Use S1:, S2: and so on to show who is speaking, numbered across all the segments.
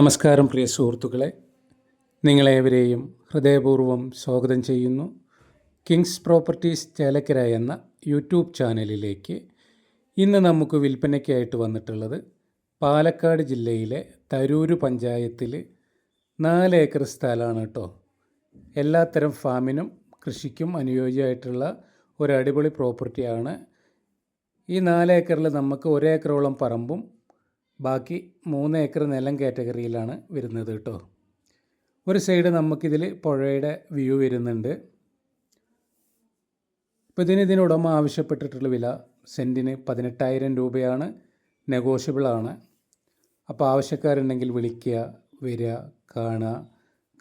S1: നമസ്കാരം പ്രിയ സുഹൃത്തുക്കളെ. നിങ്ങളേവരെയും ഹൃദയപൂർവം സ്വാഗതം ചെയ്യുന്നു. കിങ്സ് പ്രോപ്പർട്ടീസ് ചേലക്കര എന്ന യൂട്യൂബ് ചാനലിലേക്ക് ഇന്ന് നമുക്ക് വിൽപ്പനയ്ക്കായിട്ട് വന്നിട്ടുള്ളത് പാലക്കാട് ജില്ലയിലെ തരൂര് പഞ്ചായത്തിൽ നാല് ഏക്കർ സ്ഥലമാണ് കേട്ടോ. എല്ലാത്തരം ഫാമിനും കൃഷിക്കും അനുയോജ്യമായിട്ടുള്ള ഒരു അടിപൊളി പ്രോപ്പർട്ടിയാണ്. ഈ നാല് ഏക്കറിൽ നമുക്ക് ഒരേക്കറോളം പറമ്പും ബാക്കി മൂന്ന് ഏക്കർ നിലം കാറ്റഗറിയിലാണ് വരുന്നത് കേട്ടോ. ഒരു സൈഡ് നമുക്കിതിൽ പുഴയുടെ വ്യൂ വരുന്നുണ്ട്. ഇപ്പോൾ ഇതിന് ഇതിന് ഉടമ ആവശ്യപ്പെട്ടിട്ടുള്ള വില സെന്റിന് പതിനെട്ടായിരം രൂപയാണ്. നെഗോഷ്യബിളാണ് അപ്പോൾ ആവശ്യക്കാരുണ്ടെങ്കിൽ വിളിക്കുക വരിക കാണുക.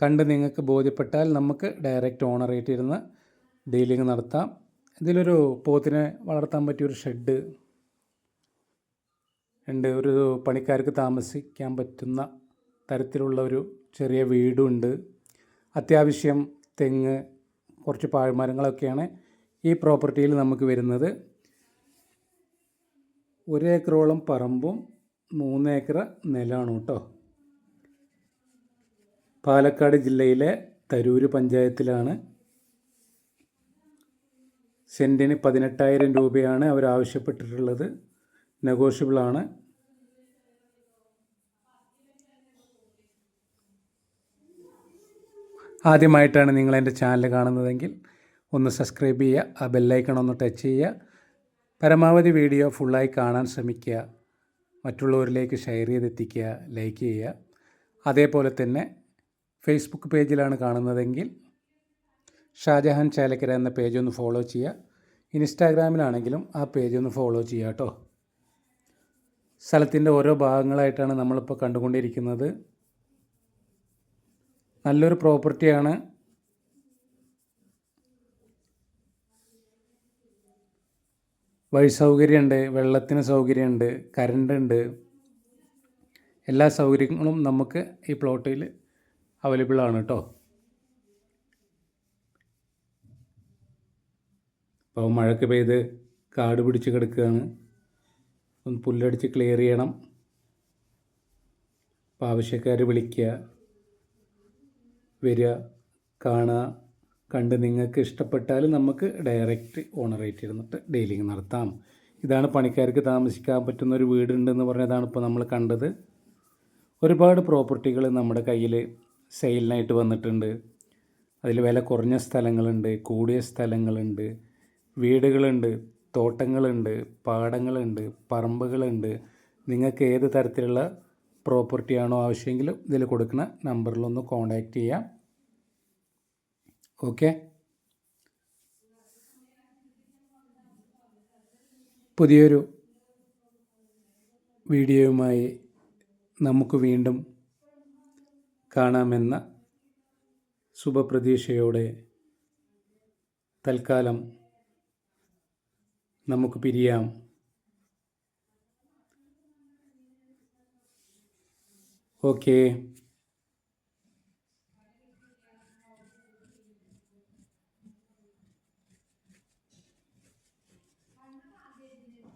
S1: കണ്ട് നിങ്ങൾക്ക് ബോധ്യപ്പെട്ടാൽ നമുക്ക് ഡയറക്റ്റ് ഓണറായിട്ടിരുന്ന് ഡീലിംഗ് നടത്താം. ഇതിലൊരു പോത്തിനെ വളർത്താൻ പറ്റിയൊരു ഷെഡ് ഉണ്ട് ഒരു പണിക്കാർക്ക് താമസിക്കാൻ പറ്റുന്ന തരത്തിലുള്ള ഒരു ചെറിയ വീടുണ്ട്. അത്യാവശ്യം തെങ്ങ് കുറച്ച് പാഴ്മരങ്ങളൊക്കെയാണ് ഈ പ്രോപ്പർട്ടിയിൽ നമുക്ക് വരുന്നത്. ഒരേക്കറോളം പറമ്പും മൂന്നേക്കർ നിലമാണ് കേട്ടോ. പാലക്കാട് ജില്ലയിലെ തരൂര് പഞ്ചായത്തിലാണ്. സെന്റിന് പതിനെട്ടായിരം രൂപയാണ് അവർ ആവശ്യപ്പെട്ടിട്ടുള്ളത്. നെഗോഷ്യബിൾ ആണ് ആദ്യമായിട്ടാണ് നിങ്ങൾ എന്റെ ചാനൽ കാണുന്നതെങ്കിൽ ഒന്ന് സബ്സ്ക്രൈബ് ചെയ്യുക ആ ബെല്ലൈക്കൺ ഒന്ന് ടച്ച് ചെയ്യുക. പരമാവധി വീഡിയോ ഫുള്ളായി കാണാൻ ശ്രമിക്കുക. മറ്റുള്ളവരിലേക്ക് ഷെയർ ചെയ്തെത്തിക്കുക ലൈക്ക് ചെയ്യുക. അതേപോലെ തന്നെ ഫേസ്ബുക്ക് പേജിലാണ് കാണുന്നതെങ്കിൽ ഷാജഹാൻ ചാലക്കര എന്ന പേജ് ഒന്ന് ഫോളോ ചെയ്യുക. ഇൻസ്റ്റാഗ്രാമിലാണെങ്കിലും ആ പേജ് ഒന്ന് ഫോളോ ചെയ്യുക കേട്ടോ. സ്ഥലത്തിന്റെ ഓരോ ഭാഗങ്ങളായിട്ടാണ് നമ്മളിപ്പോൾ കണ്ടുകൊണ്ടിരിക്കുന്നത്. നല്ലൊരു പ്രോപ്പർട്ടിയാണ്. വഴി സൗകര്യമുണ്ട് വെള്ളത്തിന് സൗകര്യമുണ്ട് കറണ്ട് ഉണ്ട് എല്ലാ സൗകര്യങ്ങളും നമുക്ക് ഈ പ്ലോട്ടിൽ അവൈലബിൾ ആണ് കേട്ടോ. അപ്പോൾ മഴയ്ക്ക് പെയ്ത് കാട് പിടിച്ച് കിടക്കുകയാണ്. ഒന്ന് പുല്ലടിച്ച് ക്ലിയർ ചെയ്യണം. അപ്പോൾ ആവശ്യക്കാർ വിളിക്കുക വരിക കാണുക കണ്ട് നിങ്ങൾക്ക് ഇഷ്ടപ്പെട്ടാൽ നമുക്ക് ഡയറക്റ്റ് ഓണറേറ്റ് ഇരുന്നിട്ട് ഡീലിംഗ് നടത്താം. ഇതാണ് പണിക്കാർക്ക് താമസിക്കാൻ പറ്റുന്ന ഒരു വീടുണ്ടെന്ന് പറഞ്ഞതാണ് ഇപ്പോൾ നമ്മൾ കണ്ടത്. ഒരുപാട് പ്രോപ്പർട്ടികൾ നമ്മുടെ കയ്യിൽ സെയിലിനായിട്ട് വന്നിട്ടുണ്ട്. അതിൽ വില കുറഞ്ഞ സ്ഥലങ്ങളുണ്ട് കൂടിയ സ്ഥലങ്ങളുണ്ട് വീടുകളുണ്ട്. തോട്ടങ്ങളുണ്ട് പാടങ്ങളുണ്ട് പറമ്പുകളുണ്ട്. നിങ്ങൾക്ക് ഏത് തരത്തിലുള്ള പ്രോപ്പർട്ടിയാണോ ആവശ്യമെങ്കിലും ഇതിൽ കൊടുക്കുന്ന നമ്പറിലൊന്ന് കോൺടാക്റ്റ് ചെയ്യാം. ഓക്കെ പുതിയൊരു വീഡിയോയുമായി നമുക്ക് വീണ്ടും കാണാമെന്ന ശുഭപ്രതീക്ഷയോടെ തൽക്കാലം നമുക്ക് പിരിയാം ഓക്കേ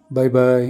S1: ബൈ ബൈ